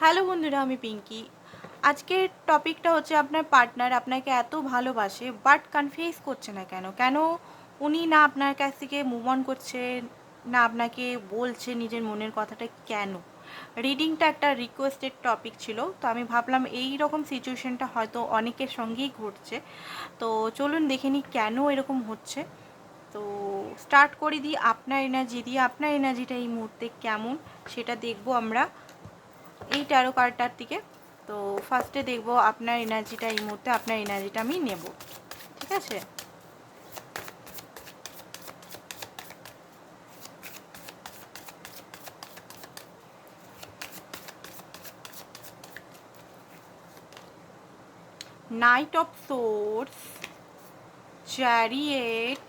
Hello বন্ধুরা, আমি পিঙ্কি। আজকের টপিকটা হচ্ছে আপনার পার্টনার আপনাকে এত ভালোবাসে, বাট কনফিউজ করছে না কেন? কেন উনি না আপনার কাছ থেকে মুভ অন করছে, না আপনাকে বলছে নিজের মনের কথাটা কেন? রিডিংটা একটা রিকোয়েস্টেড টপিক ছিল, তো আমি ভাবলাম এই রকম সিচুয়েশনটা হয়তো অনেকের সঙ্গেই ঘটছে। তো চলুন দেখে নিই কেন এরকম হচ্ছে। তো স্টার্ট করে দিই, আপনার এনার্জি দিয়ে, আপনার এনার্জিটা এই মুহূর্তে কেমন? সেটা দেখব আমরা। এই ট্যারো কার্ডটার দিকে। তো ফার্স্টে দেখব আপনার এনার্জিটা এই মুহূর্তে, আপনার এনার্জিটা আমি নেব। ঠিক আছে? Knight of swords chariot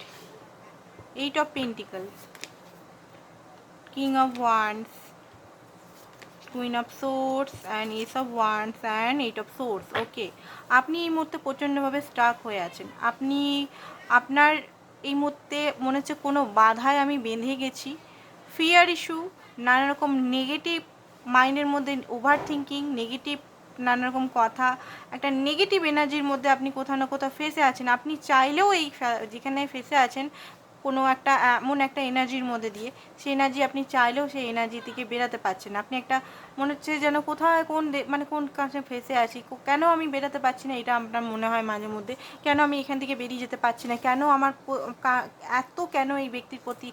eight of pentacles king of wands queen of swords and ace of wands and eight of swords okay আপনি এই মুহূর্তে প্রচণ্ডভাবে স্টাক হয়ে আছেন। আপনি, আপনার এই মুহূর্তে মনে হচ্ছে কোনো বাধায় আমি বেঁধে গেছি। ফিয়ার ইস্যু নানা রকম নেগেটিভ মাইন্ডের মধ্যে ওভার থিঙ্কিং নেগেটিভ নানা রকম কথা, একটা নেগেটিভ এনার্জির মধ্যে আপনি কোথাও না কোথাও ফেসে আছেন। আপনি চাইলেও এই যেখানে ফেসে আছেন কোনো একটা, এমন একটা এনার্জির মধ্যে দিয়ে, সেই এনার্জি আপনি চাইলেও সেই এনার্জি থেকে বেরাতে পারছেন আপনি একটা, মনে হচ্ছে যেন কোথায় কোন মানে কোন কাছে ফেসে আছি কেন আমি বেরাতে পারছি না? এটা আপনার মনে হয় মাঝে মধ্যে। কেন আমি এখান থেকে বেরিয়ে যেতে পারছি না? কেন আমার এত কেন এই ব্যক্তির প্রতি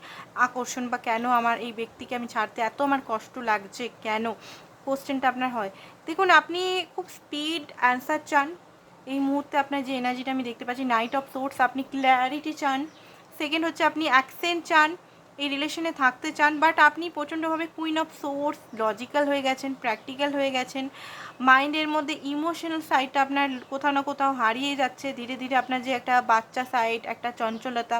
আকর্ষণ বা কেন আমার এই ব্যক্তিকে আমি ছাড়তে এত আমার কষ্ট লাগছে? কেন? কোশ্চেনটা আপনার হয়। দেখুন, আপনি খুব স্পিড অ্যান্সার চান। এই মুহূর্তে আপনার যে এনার্জিটা আমি দেখতে পাচ্ছি নাইট অফ সোর্স আপনি ক্ল্যারিটি চান। সেকেন্ড হচ্ছে আপনি অ্যাকসেন্ট চান, এই রিলেশনে থাকতে চান বাট আপনি প্রচণ্ডভাবে কুইন অফ সোর্স লজিক্যাল হয়ে গেছেন প্র্যাকটিক্যাল হয়ে গেছেন। মাইন্ডের মধ্যে ইমোশনাল সাইডটা আপনার কোথাও না কোথাও হারিয়ে যাচ্ছে, ধীরে ধীরে আপনার যে একটা বাচ্চা সাইড একটা চঞ্চলতা,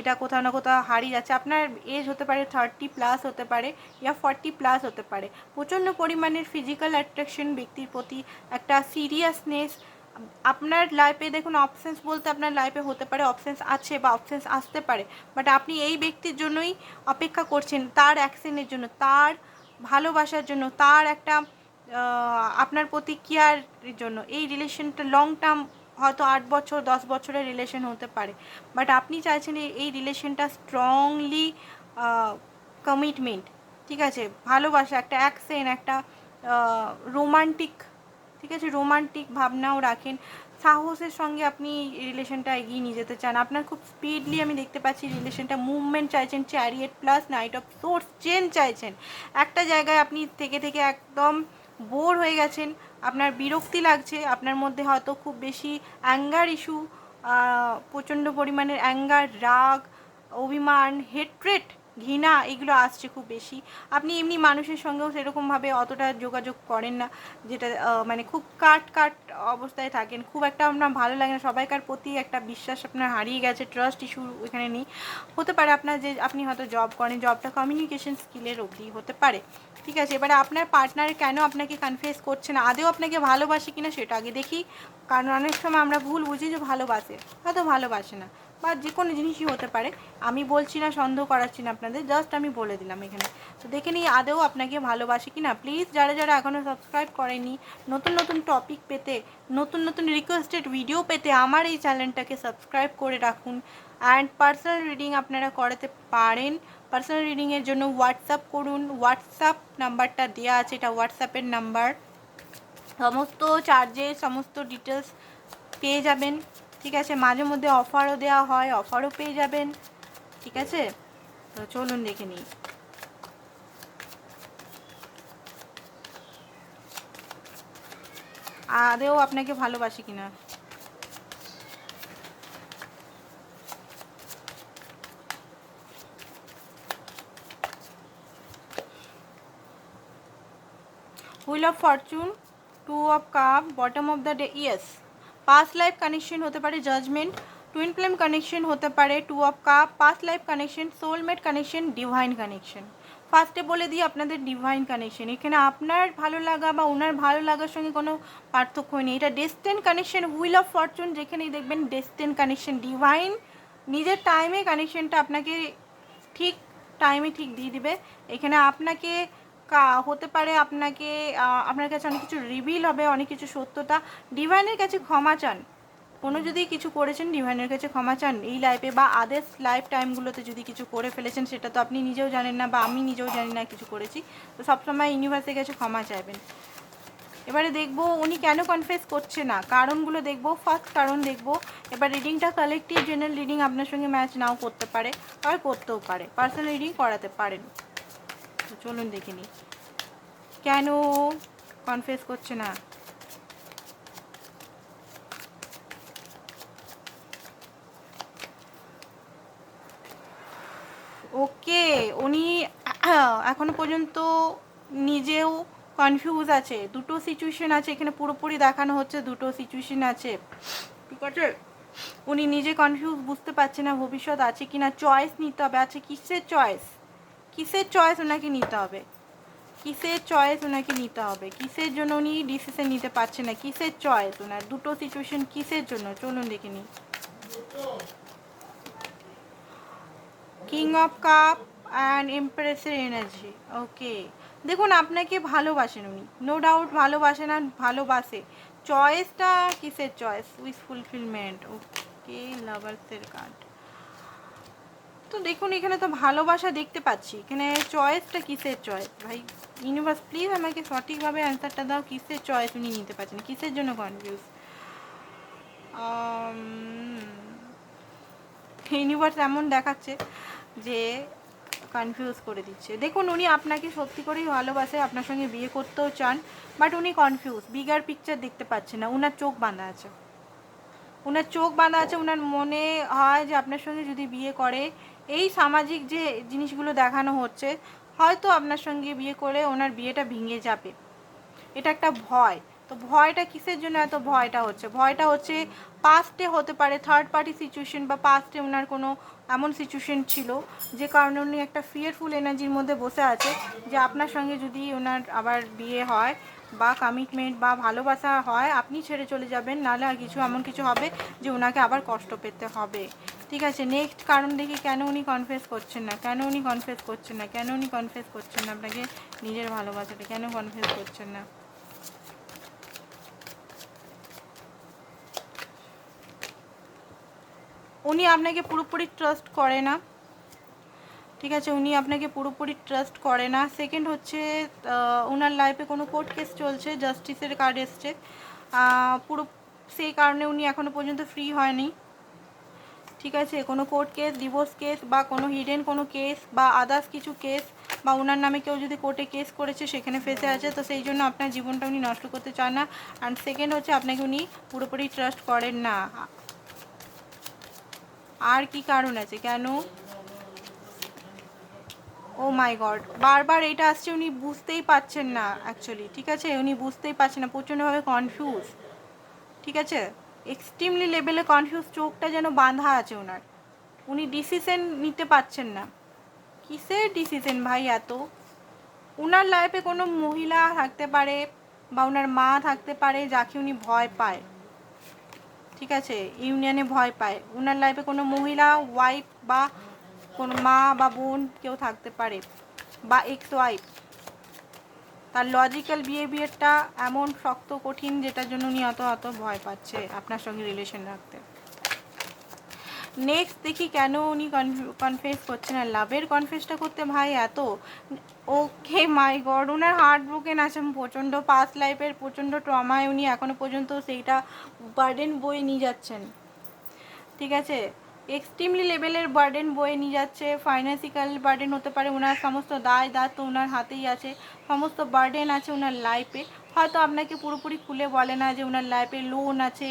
এটা কোথাও না কোথাও হারিয়ে যাচ্ছে। আপনার এজ হতে পারে থার্টি প্লাস হতে পারে ইয়া ফর্টি প্লাস হতে পারে। প্রচণ্ড পরিমাণের ফিজিক্যাল অ্যাট্রাকশন ব্যক্তির প্রতি একটা সিরিয়াসনেস আপনার লাইফে দেখুন অপশানস বলতে আপনার লাইফে হতে পারে অপশানস আছে বা অপশানস আসতে পারে বাট আপনি এই ব্যক্তির জন্যই অপেক্ষা করছেন, তার অ্যাকশনের জন্য, তার ভালোবাসার জন্য, তার একটা আপনার প্রতি কেয়ারের জন্য। এই রিলেশনটা লং টার্ম হয়তো আট বছর, দশ বছরের রিলেশন হতে পারে বাট আপনি চাইছেন এই রিলেশনটা স্ট্রংলি কমিটমেন্ট ঠিক আছে? ভালোবাসা, একটা অ্যাকশন একটা রোমান্টিক ঠিক আছে? রোমান্টিক ভাবনাও রাখেন। সাহসের সঙ্গে আপনি রিলেশনটা এগিয়ে নিয়ে যেতে চান। আপনার খুব স্পিডলি আমি দেখতে পাচ্ছি রিলেশনটা মুভমেন্ট চাইছেন chariot plus knight of swords change চাইছেন। একটা জায়গায় আপনি থেকে থেকে একদম বোর হয়ে গেছেন। আপনার বিরক্তি লাগছে। আপনার মধ্যে হয়তো খুব বেশি অ্যাঙ্গার ইস্যু প্রচণ্ড পরিমাণের অ্যাঙ্গার রাগ, অভিমান হেট্রেট ঘৃণা, এগুলো আসছে খুব বেশি। আপনি এমনি মানুষের সঙ্গেও সেরকমভাবে অতটা যোগাযোগ করেন না, যেটা মানে খুব কাট কাট অবস্থায় থাকেন। খুব একটা আপনার ভালো লাগে না, সবাইকার প্রতি একটা বিশ্বাস আপনার হারিয়ে গেছে ট্রাস্ট ইস্যু এখানে নেই। হতে পারে আপনার যে, আপনি হয়তো জব করেন জবটা কমিউনিকেশন স্কিলের অবধি হতে পারে। ঠিক আছে, এবারে আপনার পার্টনার কেন আপনাকে কনফিউজ করছে না? আদেও আপনাকে ভালোবাসে কিনা সেটা আগে দেখি। কারণ অনেক সময় আমরা ভুল বুঝি যে ভালোবাসে, হয়তো ভালোবাসে না। বা যে কোনো জিনিসই হতে পারে। আমি বলছি না, সন্দেহ করাচ্ছি না আপনাদের জাস্ট আমি বলে দিলাম এখানে। তো দেখে নিই আদেও আপনাকে ভালোবাসে কি না। প্লিজ যারা যারা এখনও সাবস্ক্রাইব করেনি, নতুন নতুন টপিক পেতে, নতুন নতুন রিকোয়েস্টেড ভিডিও পেতে আমার এই চ্যানেলটাকে সাবস্ক্রাইব করে রাখুন। অ্যান্ড পার্সোনাল রিডিং আপনারা করাতে পারেন। পার্সোনাল রিডিংয়ের জন্য হোয়াটসঅ্যাপ করুন। হোয়াটসঅ্যাপ নাম্বারটা দেওয়া আছে, এটা হোয়াটসঅ্যাপের নাম্বার সমস্ত চার্জেস সমস্ত ডিটেলস পেয়ে যাবেন। ঠিক আছে, মাঝে মধ্যে অফারও দেওয়া হয় অফারও পেয়ে যাবেন, ঠিক আছে? তো চলুন দেখে নিই। আদেও আপনাকে ভালোবাসি কিনা। Wheel of fortune two of cup bottom of the day yes past life connection হতে পারে জাজমেন্ট টুইন ফ্লেম কানেকশন হতে পারে two of cup past life connection soulmate connection divine connection ফার্স্টে বলে দিই আপনাদের ডিভাইন কানেকশন এখানে আপনার ভালো লাগা বা ওনার ভালো লাগার সঙ্গে কোনো পার্থক্য নেই। এটা destined connection wheel of fortune যেখানেই দেখবেন ডেস্টেন কানেকশন ডিভাইন নিজের টাইমে কানেকশনটা আপনাকে ঠিক টাইমে ঠিক দিয়ে দিবে। এখানে আপনাকে হতে পারে আপনাকে আপনার কাছে অনেক কিছু রিভিল হবে অনেক কিছু সত্যতা। ডিভাইনের কাছে ক্ষমা চান। কোনো যদি কিছু করেছেন ডিভাইনের কাছে ক্ষমা চান। এই লাইফে বা আদার্স লাইফ টাইমগুলোতে যদি কিছু করে ফেলেছেন সেটা তো আপনি নিজেও জানেন না বা আমি নিজেও জানি না কিছু করেছি। তো সবসময় ইউনিভার্সের কাছে ক্ষমা চাইবেন। এবারে দেখব উনি কেন কনফেস করছে না। কারণগুলো দেখব। ফার্স্ট কারণ দেখব। এবার রিডিংটা কালেকটিভ জেনারেল রিডিং আপনার সঙ্গে ম্যাচ নাও করতে পারে আর করতেও পারে। পার্সোনাল রিডিং করাতে পারেন। তো চলুন দেখে নিই কেন কনফেস করছে না? ওকে, উনি এখনও পর্যন্ত নিজেও কনফিউজ আছে। দুটো সিচুয়েশন আছে, এখানে পুরোপুরি দেখানো হচ্ছে, দুটো সিচুয়েশন আছে। ঠিক আছে? উনি নিজে কনফিউজ বুঝতে পারছে না ভবিষ্যৎ আছে কি না চয়েস নিতে হবে, আছে কিসের চয়েস কিসের চয়েস ওনাকে নিতে হবে? কিসের চয়েস ওনাকে নিতে হবে? কিসের জন্য উনি ডিসিশন নিতে পারছে না? কিসের চয়েস ওনার দুটো সিচুয়েশন কিসের জন্য? চলুন দেখে নিই। কিং অফ কাপ অ্যান্ড এমপ্রেসের এনার্জি ওকে দেখুন, আপনাকে ভালোবাসেন উনি। নো ডাউট ভালোবাসেন আর ভালোবাসে। চয়েসটা কিসের চয়েস উইথ ফুলফিলমেন্ট ওকে লাভার্সের কার্ড তো দেখুন, এখানে তো ভালোবাসা দেখতে পাচ্ছি। এখানে চয়েসটা কিসের চয়েস ভাই ইউনিভার্স প্লিজ আমাকে সঠিকভাবে অ্যান্সারটা দাও, কিসের চয়েস উনি নিতে পারছেন? কিসের জন্য কনফিউজ ইউনিভার্স এমন দেখাচ্ছে যে কনফিউজ করে দিচ্ছে। দেখুন, উনি আপনাকে সত্যি করেই ভালোবাসে, আপনার সঙ্গে বিয়ে করতেও চান বাট উনি কনফিউজ বিগার পিকচার দেখতে পাচ্ছে না, উনার চোখ বাঁধা আছে। উনার চোখ বাঁধা আছে, উনার মনে হয় যে আপনার সঙ্গে যদি বিয়ে করে এই সামাজিক যে জিনিসগুলো দেখানো হচ্ছে, হয়তো আপনার সঙ্গে বিয়ে করে ওনার বিয়েটা ভেঙে যাবে। এটা একটা ভয়। তো ভয়টা কিসের জন্য এত ভয়টা হচ্ছে? ভয়টা হচ্ছে পাস্টে হতে পারে থার্ড পার্টি সিচুয়েশন বা পাস্টে ওনার কোনো এমন সিচুয়েশন ছিল, যে কারণে উনি একটা ফিয়ারফুল এনার্জির মধ্যে বসে আছে, যে আপনার সঙ্গে যদি ওনার আবার বিয়ে হয় বা কমিটমেন্ট বা ভালোবাসা হয়, আপনি ছেড়ে চলে যাবেন, নাহলে আর কিছু এমন কিছু হবে যে ওনাকে আবার কষ্ট পেতে হবে। ঠিক আছে নেক্সট কারণ দেখি কেন উনি কনফেস করছেন না? কেন উনি কনফেস করছেন না? কেন উনি কনফেস করছেন না? আপনাকে নিজের ভালোবাসাটা কেন কনফেস করছেন না? উনি আপনাকে পুরোপুরি ট্রাস্ট করে না। ঠিক আছে, উনি আপনাকে পুরোপুরি ট্রাস্ট করে না। সেকেন্ড হচ্ছে ওনার লাইফে কোনো কোর্ট কেস চলছে জাস্টিসের কার্ড এসছে। পুরো, সেই কারণে উনি এখনও পর্যন্ত ফ্রি হয়নি। ঠিক আছে? কোনো কোর্ট কেস ডিভোর্স কেস বা কোনো হিডেন কোনো কেস বা আদার্স কিছু কেস বা ওনার নামে কেউ যদি কোর্টে কেস করেছে, সেখানে ফেসে আছে, তো সেই জন্য আপনার জীবনটা উনি নষ্ট করতে চান না। অ্যান্ড সেকেন্ড হচ্ছে, আপনাকে উনি পুরোপুরি ট্রাস্ট করেন না। আর কি কারণ আছে? কেন? ও মাই গড বারবার এটা আসছে, উনি বুঝতেই পারছেন না অ্যাকচুয়ালি ঠিক আছে? উনি বুঝতেই পারছেন না, প্রচণ্ডভাবে কনফিউজ ঠিক আছে? এক্সট্রিমলি লেভেলে কনফিউজ চোখটা যেন বাঁধা আছে ওনার। উনি ডিসিশন নিতে পারছেন না। কিসের ডিসিশন ভাই এত? ওনার লাইফে কোনো মহিলা থাকতে পারে বা ওনার মা থাকতে পারে যাকে উনি ভয় পায়। ঠিক আছে ইউনিয়নে ভয় পায়। ওনার লাইফে কোনো মহিলা ওয়াইফ বা কোনো মা বা বোন কেউ থাকতে পারে বা এক্স ওয়াইফ তার লজিক্যাল বিহেভিয়ারটা এমন শক্ত, কঠিন, যেটার জন্য উনি অত অত ভয় পাচ্ছে আপনার সঙ্গে রিলেশন রাখতে। নেক্সট দেখি কেন উনি কনফেস করছে না লাভের কনফেসটা করতে ভাই এত। ওকে মাই গড ওনার হার্ট ব্রোকেন আছে, প্রচণ্ড পাস্ট লাইফের প্রচণ্ড ট্রমায় উনি এখনও পর্যন্ত সেইটা বার্ডেন বয়ে নিয়ে যাচ্ছেন। ঠিক আছে? এক্সট্রিমলি লেভেলের বার্ডেন বয়ে নিয়ে যাচ্ছে ফাইন্যান্সিক্যাল বার্ডেন হতে পারে, ওনার সমস্ত দায় দাঁত তো ওনার হাতেই আছে, সমস্ত বার্ডেন আছে ওনার লাইফে হয়তো আপনাকে পুরোপুরি খুলে বলে না যে ওনার লাইফে লোন আছে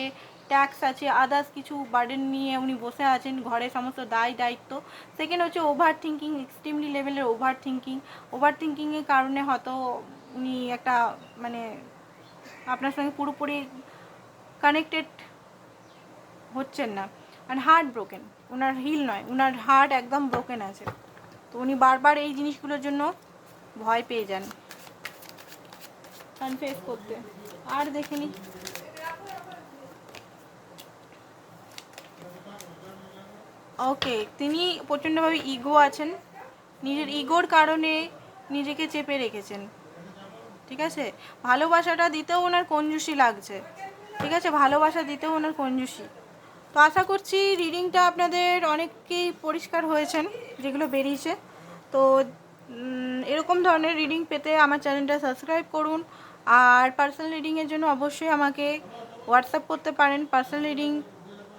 ট্যাক্স আছে আদার্স কিছু বার্ডেন নিয়ে উনি বসে আছেন, ঘরে সমস্ত দায় দায়িত্ব। সেকেন্ড হচ্ছে ওভার থিঙ্কিং এক্সট্রিমলি লেভেলের ওভার থিঙ্কিং ওভার থিঙ্কিংয়ের কারণে হয়তো উনি একটা মানে আপনার সঙ্গে পুরোপুরি কানেক্টেড হচ্ছেন না। আর হার্ট ব্রোকেন ওনার হিল নয়। ওনার হার্ট একদম ব্রোকেন আছে। তো উনি বারবার এই জিনিসগুলোর জন্য ভয় পেয়ে যান। কনফেস করতে। আর দেখে নি। ওকে তিনি প্রচণ্ডভাবে ইগো আছেন। নিজের ইগোর কারণে নিজেকে চেপে রেখেছেন। ঠিক আছে? ভালোবাসাটা দিতেও ওনার কঞ্জুসি লাগছে। ঠিক আছে? ভালোবাসা দিতেও ওনার কঞ্জুসি তো আশা করছি রিডিংটা আপনাদের অনেককেই পরিষ্কার হয়েছেন, যেগুলো বেরিয়েছে। তো এরকম ধরনের রিডিং পেতে আমার চ্যানেলটা সাবস্ক্রাইব করুন। আর পার্সোনাল রিডিংয়ের জন্য অবশ্যই আমাকে হোয়াটসঅ্যাপ করতে পারেন। Personal reading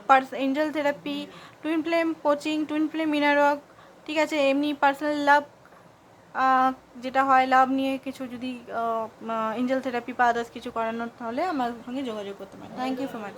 plus angel therapy twin flame coaching twin flame ইনারক ঠিক আছে? এমনি পার্সোনাল লাভ যেটা হয় লাভ নিয়ে কিছু যদি এঞ্জেল থেরাপি বা আদার্স কিছু করানোর, তাহলে আমার সঙ্গে যোগাযোগ করতে পারেন। Thank you so much